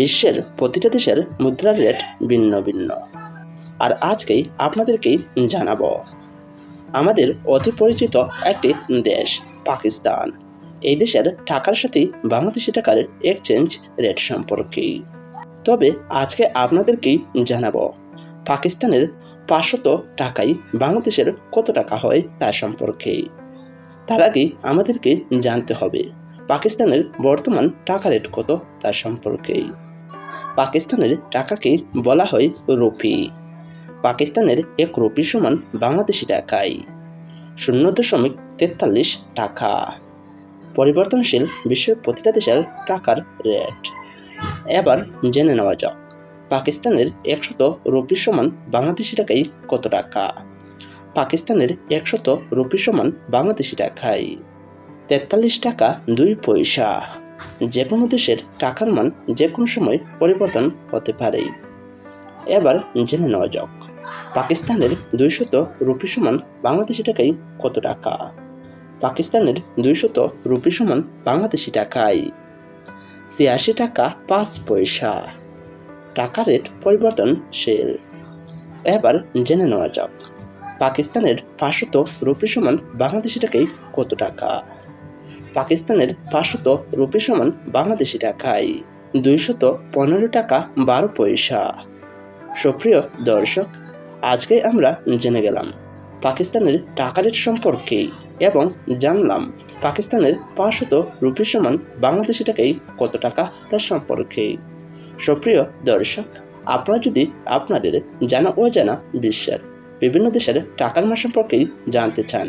বিশ্বের প্রতিটা দেশের মুদ্রার রেট ভিন্ন ভিন্ন। আর আজকেই আপনাদেরকেই জানাব। আমাদের অতি পরিচিত একটি দেশ, পাকিস্তান। এই দেশের টাকার সাথে বাংলাদেশি টাকার এক্সচেঞ্জ রেট সম্পর্কে তবে আজকে আপনাদেরকেই জানাব, পাকিস্তানের পাঁচশত টাকায় বাংলাদেশের কত টাকা হয় তা সম্পর্কে তার আগে আমাদেরকে জানতে হবে, পাকিস্তানের বর্তমান টাকা রেট কত তার সম্পর্কে পাকিস্তানের টাকাকে বলা হয় রুপি। পাকিস্তানের এক রুপি সমান বাংলাদেশি টাকায়। শূন্য দশমিক তেতাল্লিশ টাকা। পরিবর্তনশীল বিশ্বের প্রতিটা দেশের টাকার রেট। এবার জেনে নেওয়া যাক, পাকিস্তানের একশত রুপি সমান বাংলাদেশি টাকায় কত টাকা? পাকিস্তানের একশত রুপি সমান বাংলাদেশি টাকায় তেতাল্লিশ টাকা দুই পয়সা। যে কোনো দেশের টাকার মান যে কোনো সময় পরিবর্তন হতে পারে। এবার জেনে নেওয়া যাক, পাকিস্তানের দুইশত রুপি সমান বাংলাদেশি টাকায় কত টাকা? পাকিস্তানের দুইশত রুপি সমান বাংলাদেশি টাকায় ছিয়াশি টাকা পাঁচ পয়সা। টাকা রেট পরিবর্তনশীল। এবার জেনে নেওয়া যাক, পাকিস্তানের পাঁচশত রুপি সমান বাংলাদেশি টাকায় কত টাকা? পাকিস্তানের পাঁচশত রুপি সমান বাংলাদেশি টাকায়। দুইশত পনেরো টাকা বারো পয়সা। সুপ্রিয় দর্শক, আজকে আমরা জেনে গেলাম পাকিস্তানের টাকা রেট সম্পর্কে এবং জানলাম পাকিস্তানের পাঁচশত রুপি সমান বাংলাদেশি টাকায় কত টাকা তার সম্পর্কে। সুপ্রিয় দর্শক, আপনারা যদি আপনাদের জানা অজানা বিশ্বের বিভিন্ন দেশের টাকার মান সম্পর্কেই জানতে চান